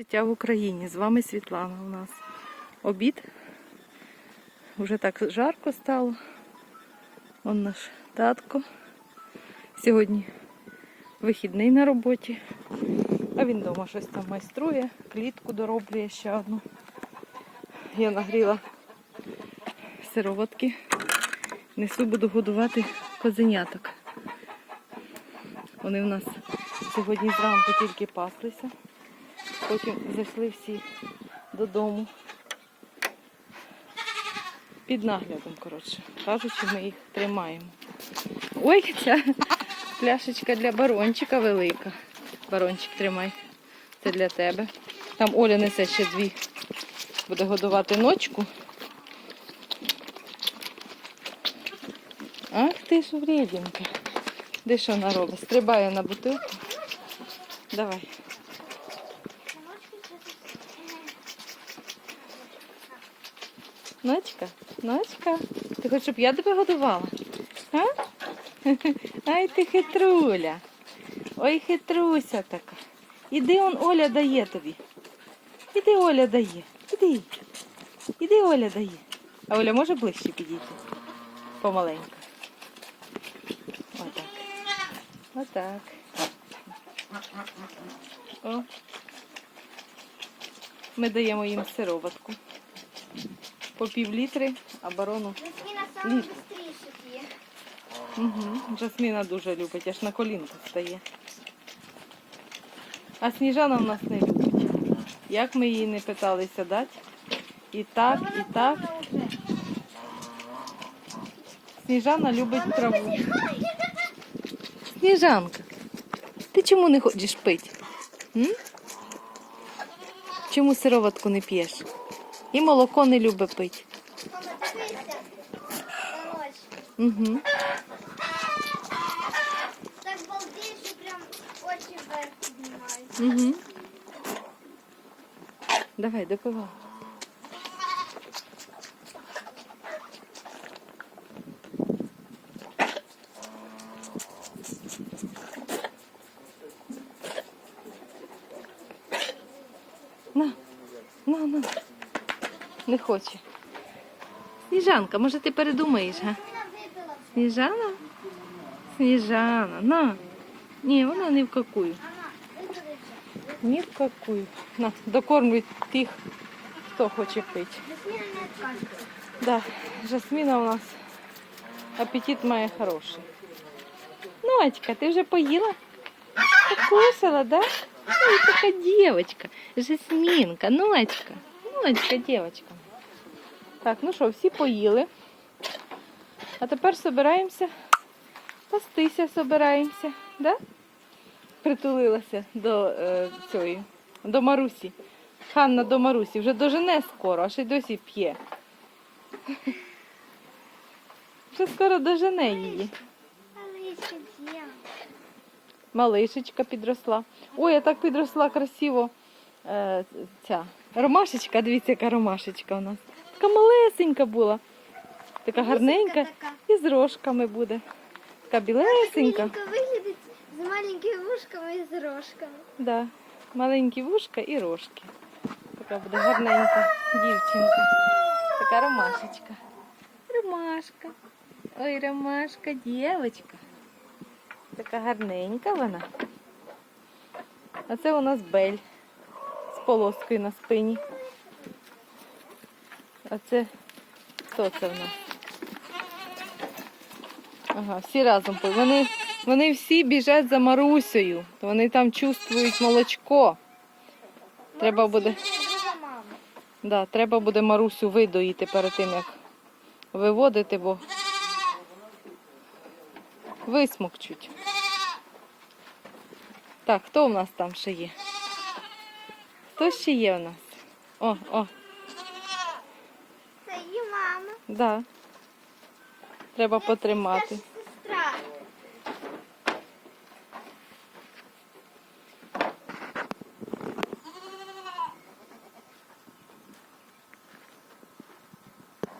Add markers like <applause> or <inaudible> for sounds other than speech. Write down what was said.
Життя в Україні. З вами Світлана у нас. Обід. Уже так жарко стало. Он наш татко. Сьогодні вихідний на роботі. А він вдома щось там майструє, клітку дороблює ще одну. Я нагріла сироватки. Несу, буду годувати козеняток. Вони в нас сьогодні зранку тільки паслися. Потім зайшли всі додому. Під наглядом, коротше. Кажучи, ми їх тримаємо. Ой, ця пляшечка для барончика велика. Барончик тримай. Це для тебе. Там Оля несе ще дві. Буде годувати ночку. Ах ти ж вредінка. Де що вона робить? Стрибає на бутилку. Давай. Ночка, ночка, ти хочеш, щоб я тебе годувала? А? <laughs> Ай ти хитруля. Ой, хитруся така. Іди он Оля дає тобі. Іди Оля дає. Іди. Іди Оля дає. А Оля може ближче підійти? Помаленьку. Отак. Отак. О. Ми даємо їм сироватку. По пів літри, а барону. Жасміна саме п'є. Угу. Жасміна дуже любить, аж на колінку стає. А Сніжана в нас не любить. Як ми її не питалися дати. І так, і так. Сніжана любить траву. Сніжанка, ти чому не хочеш пити? М? Чому сироватку не п'єш? І молоко не любить пити. Угу. Так балдіє, що прям очі вверх піднімають. Угу. Давай, допивай. На, на, на. Не хоче. Сніжанка, може ти передумаєш, га? Вона випила. Сніжана? Сніжана, на. Ні, вона не в какую. Мама, випили вже. Ні в какую. На, докормлюй тих, хто хоче пити. Жасміна не відказується. Да, жасміна у нас апетит має хороший. Ночка, ти вже поїла? Покусала, да? Ой, така дівчинка. Жасмінка, ночка. Ночка, дівчинка. Так, ну що, всі поїли. А тепер собираємося. Пастися собираємося, да? Притулилася до е, цієї, до Марусі. Ханна до Марусі. Вже дожене скоро, а ще й досі п'є. Вже скоро дожене її. Малишечка підросла. Ой, я так підросла красиво. Е, ця ромашечка, дивіться, яка ромашечка у нас. Така малесенька була. Така гарненька така. і з рожками буде. Така білесенька. Маленька виглядить з маленькими вушками і з рожками. Да. Маленькі вушка і рожки. Така буде гарненька дівчинка. Така ромашечка. Ромашка. Ой, ромашка, дівчинка. Така гарненька вона. А це у нас бель з полоскою на спині. А це хто це в нас? Ага, всі разом. Вони, вони всі біжать за Марусею. Вони там чувствують молочко. Треба буде, да, треба буде Марусю видоїти перед тим, як виводити, бо висмокчуть. Так, хто у нас там ще є? Хто ще є у нас? О, о, мама. да. Треба потримати.